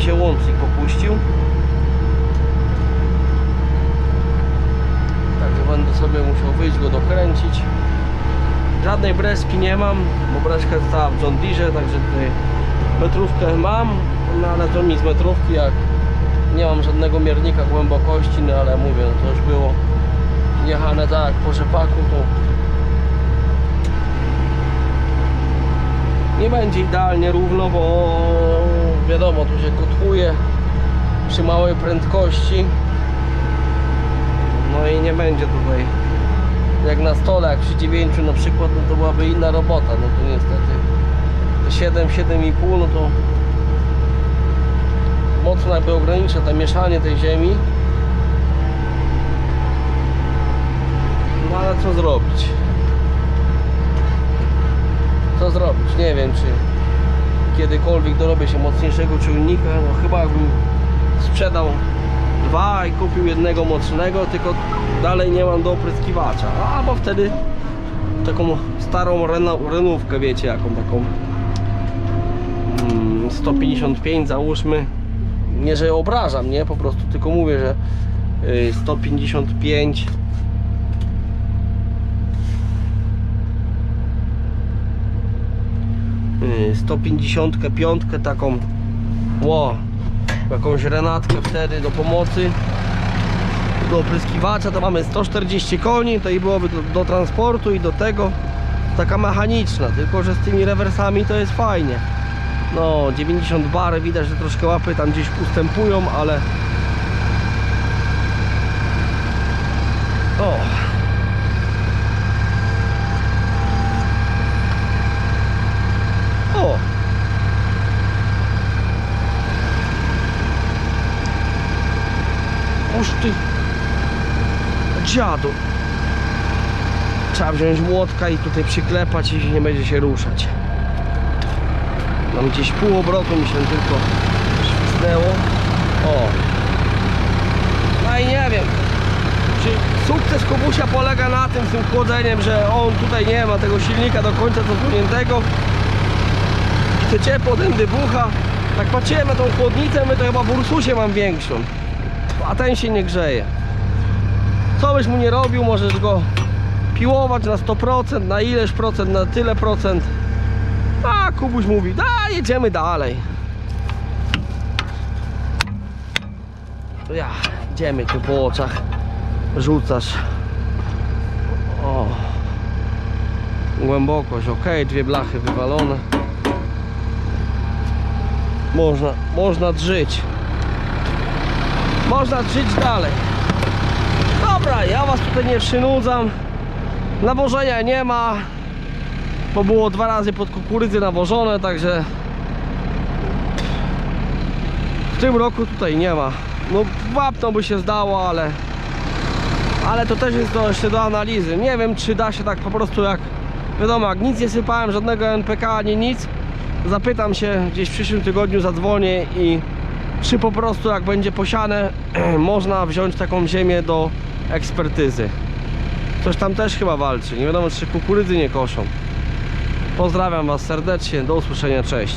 mi się łącznik popuścił. Także będę sobie musiał wyjść go dokręcić. Żadnej breski nie mam, bo breska została w John Deere, także tutaj metrówkę mam, no ale to mi z metrówki, jak nie mam żadnego miernika głębokości, no ale mówię, no to już było jechane tak po rzepaku, to nie będzie idealnie równo, bo wiadomo, tu się kotłuje przy małej prędkości. No i nie będzie tutaj jak na stole, jak przy 9 na przykład, no to byłaby inna robota, no to niestety. Te 7, 7,5 no to mocno jakby ogranicza to mieszanie tej ziemi. No ale co zrobić? Co zrobić, nie wiem czy kiedykolwiek dorobię się mocniejszego czujnika, no chyba jakbym sprzedał dwa i kupił jednego mocnego, tylko dalej nie mam do opryskiwacza. A bo wtedy taką starą renówkę, wiecie, jaką taką mm, 155 załóżmy. Nie, że obrażam, nie? Po prostu tylko mówię, że y, 155 155 taką ło, jakąś renatkę wtedy do pomocy do opryskiwacza to mamy 140 koni to i byłoby do, do transportu i do tego. Taka mechaniczna tylko że z tymi rewersami to jest fajnie. No 90 bar widać że troszkę łapy tam gdzieś ustępują ale o Dziadu. Trzeba wziąć młotka i tutaj przyklepać i nie będzie się ruszać. Mam gdzieś pół obrotu mi się tylko świsnęło O. No i nie wiem Czy sukces Kubusia polega na tym z tym chłodzeniem, że on tutaj nie ma tego silnika do końca cofniętego. I to ciepło ten wybucha Tak patrzyłem na tą chłodnicę, my to chyba w Ursusie mam większą a ten się nie grzeje. Co byś mu nie robił, możesz go piłować na 100%, na ileś procent, na tyle procent. A Kubuś mówi, da jedziemy dalej. Ja, idziemy tu po oczach, rzucasz. O. Głębokość, ok, dwie blachy wywalone. Można, można drzeć można żyć dalej. Dobra, ja was tutaj nie przynudzam. Nawożenia nie ma, bo było dwa razy pod kukurydzy nawożone, także w tym roku tutaj nie ma. No wapno by się zdało, ale ale to też jest do, jeszcze do analizy. Nie wiem, czy da się tak po prostu jak wiadomo, jak nic nie sypałem, żadnego NPK ani nic. Zapytam się gdzieś w przyszłym tygodniu, zadzwonię i czy po prostu jak będzie posiane można wziąć taką ziemię do ekspertyzy. Coś tam też chyba walczy. Nie wiadomo czy kukurydzy nie koszą. Pozdrawiam was serdecznie. Do usłyszenia. Cześć